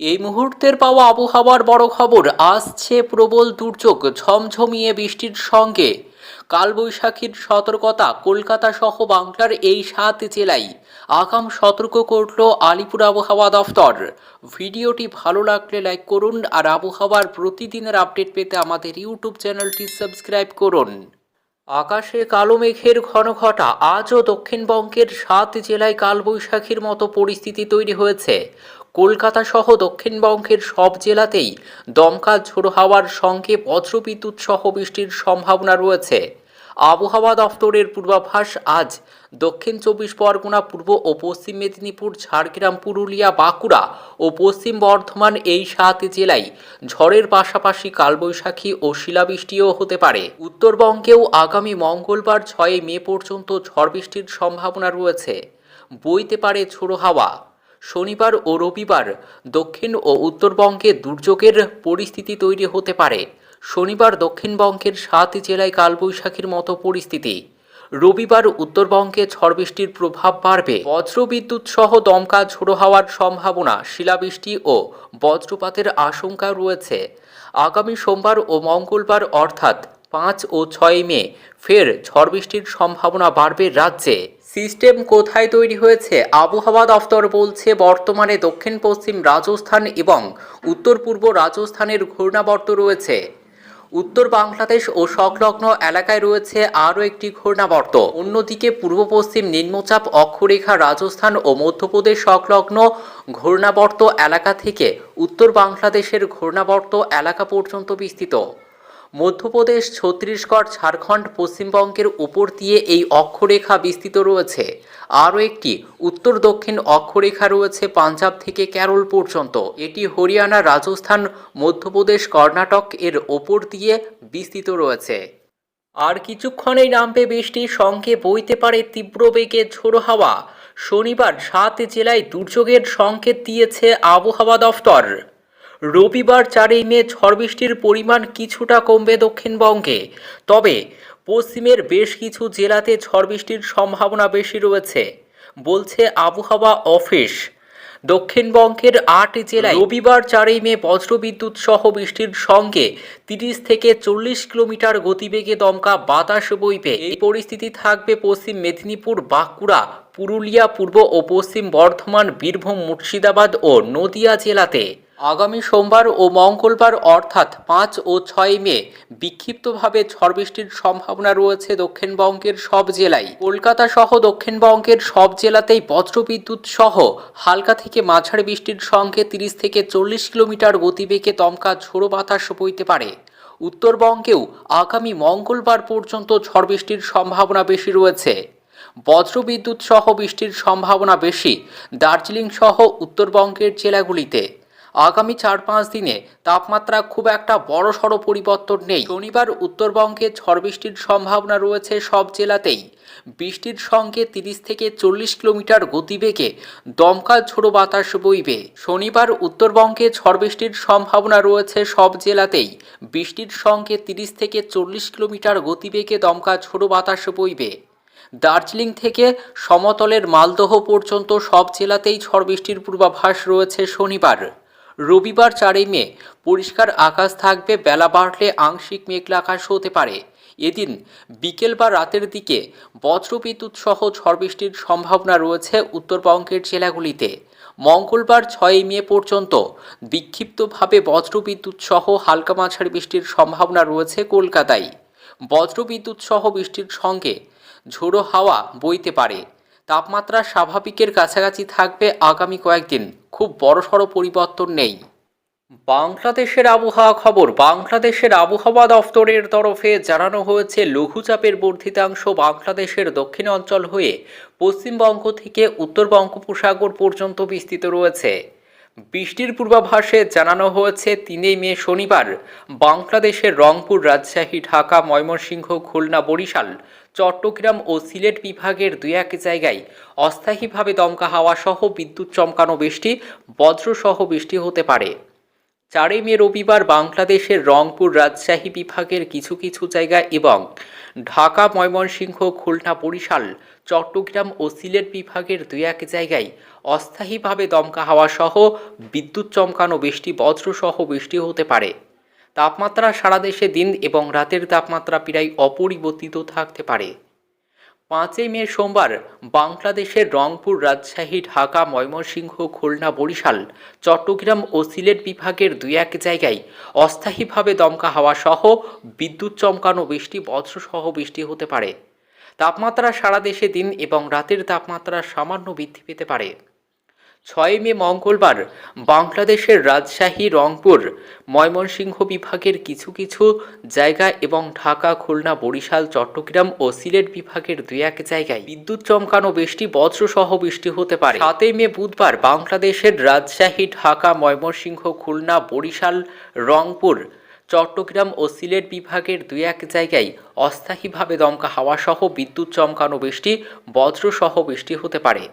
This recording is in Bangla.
এই মুহূর্তের পাওয়া আবহাওয়ার বড় খবর, আসছে প্রবল দুর্যোগ, ঝমঝমিয়ে বৃষ্টির সঙ্গে। কালবৈশাখীর সতর্কতা, কলকাতা সহ বাংলার এই সাত জেলায় আগাম সতর্ক করল আলিপুর আবহাওয়া দফতর। ভিডিওটি ভালো লাগলে লাইক করুন আর আবহাওয়ার প্রতিদিনের আপডেট পেতে আমাদের ইউটিউব চ্যানেলটি সাবস্ক্রাইব করুন। আকাশে কালো মেঘের ঘন ঘটা, আজও দক্ষিণবঙ্গের সাত জেলায় কালবৈশাখীর মতো পরিস্থিতি তৈরি হয়েছে। কলকাতা সহ দক্ষিণবঙ্গের সব জেলাতেই দমকা ঝোড়ো হাওয়ার সঙ্গে বজ্রবিদ্যুৎ সহ বৃষ্টির সম্ভাবনা রয়েছে। আবহাওয়া দফতরের পূর্বাভাস আজ। দক্ষিণ চব্বিশ পরগনা, পূর্ব ও পশ্চিম মেদিনীপুর, ঝাড়গ্রাম, পুরুলিয়া, বাঁকুড়া ও পশ্চিম বর্ধমান এই সাত জেলায় ঝড়ের পাশাপাশি কালবৈশাখী ও শিলাবৃষ্টিও হতে পারে। উত্তরবঙ্গেও আগামী মঙ্গলবার ছয় মে পর্যন্ত ঝড় বৃষ্টির সম্ভাবনা রয়েছে। বইতে পারে ঝোড়ো হাওয়া। শনিবার ও রবিবার দক্ষিণ ও উত্তরবঙ্গে দুর্যোগের পরিস্থিতি তৈরি হতে পারে। শনিবার দক্ষিণবঙ্গের সাত জেলায় কালবৈশাখীর মতো পরিস্থিতি। রবিবার উত্তরবঙ্গে ঝড় বৃষ্টির প্রভাব বাড়বে। বজ্রবিদ্যুৎ সহ দমকা ঝোড়ো হওয়ার সম্ভাবনা, শিলাবৃষ্টি ও বজ্রপাতের আশঙ্কা রয়েছে। আগামী সোমবার ও মঙ্গলবার অর্থাৎ পাঁচ ও ছয় মে ফের ঝড় বৃষ্টির সম্ভাবনা বাড়বে রাজ্যে। সিস্টেম কোথায় তৈরি হয়েছে? আবহাওয়া দফতর বলছে, বর্তমানে দক্ষিণ পশ্চিম রাজস্থান এবং উত্তর পূর্ব রাজস্থানের ঘূর্ণাবর্ত রয়েছে। উত্তর বাংলাদেশ ও সংলগ্ন এলাকায় রয়েছে আরও একটি ঘূর্ণাবর্ত। অন্যদিকে পূর্ব পশ্চিম নিম্নচাপ, অক্ষরেখা, রাজস্থান ও মধ্যপ্রদেশ সংলগ্ন ঘূর্ণাবর্ত এলাকা থেকে উত্তর বাংলাদেশের ঘূর্ণাবর্ত এলাকা পর্যন্ত বিস্তৃত। মধ্যপ্রদেশ, ছত্তিশগড়, ঝাড়খণ্ড, পশ্চিমবঙ্গের উপর দিয়ে এই অক্ষরেখা বিস্তৃত রয়েছে। আরও একটি উত্তর দক্ষিণ অক্ষরেখা রয়েছে পাঞ্জাব থেকে কেরল পর্যন্ত। এটি হরিয়ানা, রাজস্থান, মধ্যপ্রদেশ, কর্ণাটক এর ওপর দিয়ে বিস্তৃত রয়েছে। আর কিছুক্ষণেই নামবে বৃষ্টির সঙ্গে বইতে পারে তীব্র বেগে ঝোড়ো হাওয়া। শনিবার সাত জেলায় দুর্যোগের সংকেত দিয়েছে আবহাওয়া দফতর। রবিবার চারই মে ঝড় বৃষ্টির পরিমাণ কিছুটা কমবে দক্ষিণবঙ্গে। তবে পশ্চিমের বেশ কিছু জেলাতে ঝড় বৃষ্টির সম্ভাবনা বেশি রয়েছে, বলছে আবহাওয়া অফিস। দক্ষিণবঙ্গের আট জেলায় রবিবার চারই মে বজ্রবিদ্যুৎ সহ বৃষ্টির সঙ্গে তিরিশ থেকে চল্লিশ কিলোমিটার গতিবেগে দমকা বাতাস বইবে। এই পরিস্থিতি থাকবে পশ্চিম মেদিনীপুর, বাঁকুড়া, পুরুলিয়া, পূর্ব ও পশ্চিম বর্ধমান, বীরভূম, মুর্শিদাবাদ ও নদিয়া জেলাতে। আগামী সোমবার ও মঙ্গলবার অর্থাৎ পাঁচ ও ছয় মে বিক্ষিপ্তভাবে ঝড় বৃষ্টির সম্ভাবনা রয়েছে দক্ষিণবঙ্গের সব জেলায়। কলকাতা সহ দক্ষিণবঙ্গের সব জেলাতেই বজ্রবিদ্যুৎ সহ হালকা থেকে মাঝারি বৃষ্টির সঙ্গে তিরিশ থেকে চল্লিশ কিলোমিটার গতিবেগে দমকা ঝোড়ো বাতাস বইতে পারে। উত্তরবঙ্গেও আগামী মঙ্গলবার পর্যন্ত ঝড় বৃষ্টির সম্ভাবনা বেশি রয়েছে। বজ্রবিদ্যুৎ সহ বৃষ্টির সম্ভাবনা বেশি দার্জিলিং সহ উত্তরবঙ্গের জেলাগুলিতে। আগামী চার পাঁচ দিনে তাপমাত্রা খুব একটা বড় সড়ো পরিবর্তন নেই। শনিবার উত্তরবঙ্গে ঝড় বৃষ্টির সম্ভাবনা রয়েছে সব জেলাতেই। বৃষ্টির সঙ্গে তিরিশ থেকে চল্লিশ কিলোমিটার গতিবেগে দমকা ঝোড়ো বাতাস বইবে। শনিবার উত্তরবঙ্গে ঝড় বৃষ্টির সম্ভাবনা রয়েছে সব জেলাতেই। বৃষ্টির সঙ্গে তিরিশ থেকে চল্লিশ কিলোমিটার গতিবেগে দমকা ঝোড়ো বাতাস বইবে। দার্জিলিং থেকে সমতলের মালদহ পর্যন্ত সব জেলাতেই ঝড় বৃষ্টির পূর্বাভাস রয়েছে শনিবার। রবিবার চারই মে, পরিষ্কার আকাশ থাকবে, বেলা বাড়লে আংশিক মেঘলা আকাশ হতে পারে। এদিন বিকেল বা রাতের দিকে বজ্রবিদ্যুৎ সহ ঝড় বৃষ্টির সম্ভাবনা রয়েছে উত্তরবঙ্গের জেলাগুলিতে। মঙ্গলবার ছয়ই মে পর্যন্ত বিক্ষিপ্তভাবে বজ্রবিদ্যুৎ সহ হালকা মাঝারি বৃষ্টির সম্ভাবনা রয়েছে কলকাতায়। বজ্রবিদ্যুৎ সহ বৃষ্টির সঙ্গে ঝোড়ো হাওয়া বইতে পারে। তাপমাত্রা স্বাভাবিকের কাছাকাছি থাকবে আগামী কয়েকদিন। খুব বড়সড় পরিবর্তন নেই। বাংলাদেশের আবহাওয়া খবর, বাংলাদেশের আবহাওয়া দফতরের তরফে জানানো হয়েছে, লঘুচাপের বর্ধিতাংশ বাংলাদেশের দক্ষিণ অঞ্চল হয়ে পশ্চিমবঙ্গ থেকে উত্তর বঙ্গোপসাগর পর্যন্ত বিস্তৃত রয়েছে। বৃষ্টির পূর্বাভাসে জানানো হয়েছে, তিনই মে শনিবার বাংলাদেশের রংপুর, রাজশাহী, ঢাকা, ময়মনসিংহ, খুলনা, বরিশাল, চট্টগ্রাম ও সিলেট বিভাগের দুই এক জায়গায় অস্থায়ীভাবে দমকা হাওয়া সহ বিদ্যুৎ চমকানো বৃষ্টি, বজ্রসহ বৃষ্টি হতে পারে। চারই মে রবিবার বাংলাদেশের রংপুর রাজশাহী বিভাগের কিছু কিছু জায়গা এবং ঢাকা ময়মনসিংহ খুলনা বরিশাল, চট্টগ্রাম ও সিলেট বিভাগের দুই এক জায়গায় অস্থায়ীভাবে দমকা হাওয়া সহ বিদ্যুৎ চমকানো বৃষ্টি, বজ্রসহ বৃষ্টি হতে পারে। তাপমাত্রা সারা দেশে দিন এবং রাতের তাপমাত্রা প্রায় অপরিবর্তিত থাকতে পারে। পাঁচই মে সোমবার বাংলাদেশের রংপুর রাজশাহী, ঢাকা, ময়মনসিংহ, খুলনা, বরিশাল, চট্টগ্রাম ও সিলেট বিভাগের দুই এক জায়গায় অস্থায়ীভাবে দমকা হাওয়া সহ বিদ্যুৎ চমকানো বৃষ্টি, বজ্রসহ বৃষ্টি হতে পারে। তাপমাত্রা সারা দেশে দিন এবং রাতের তাপমাত্রা সামান্য বৃদ্ধি পেতে পারে। ছয় মে মঙ্গলবার বাংলাদেশের রাজশাহী, রংপুর, ময়মনসিংহ বিভাগের কিছু কিছু জায়গা এবং ঢাকা, খুলনা, বরিশাল, চট্টগ্রাম ও সিলেট বিভাগের দুই এক জায়গায় বিদ্যুৎ চমকানো বৃষ্টি বজ্রসহ বৃষ্টি হতে পারে। সাতই মে বুধবার বাংলাদেশের রাজশাহী, ঢাকা, ময়মনসিংহ, খুলনা, বরিশাল, রংপুর, চট্টগ্রাম ও সিলেট বিভাগের দুই এক জায়গায় অস্থায়ীভাবে দমকা হাওয়া সহ বিদ্যুৎ চমকানো বৃষ্টি বজ্রসহ বৃষ্টি হতে পারে।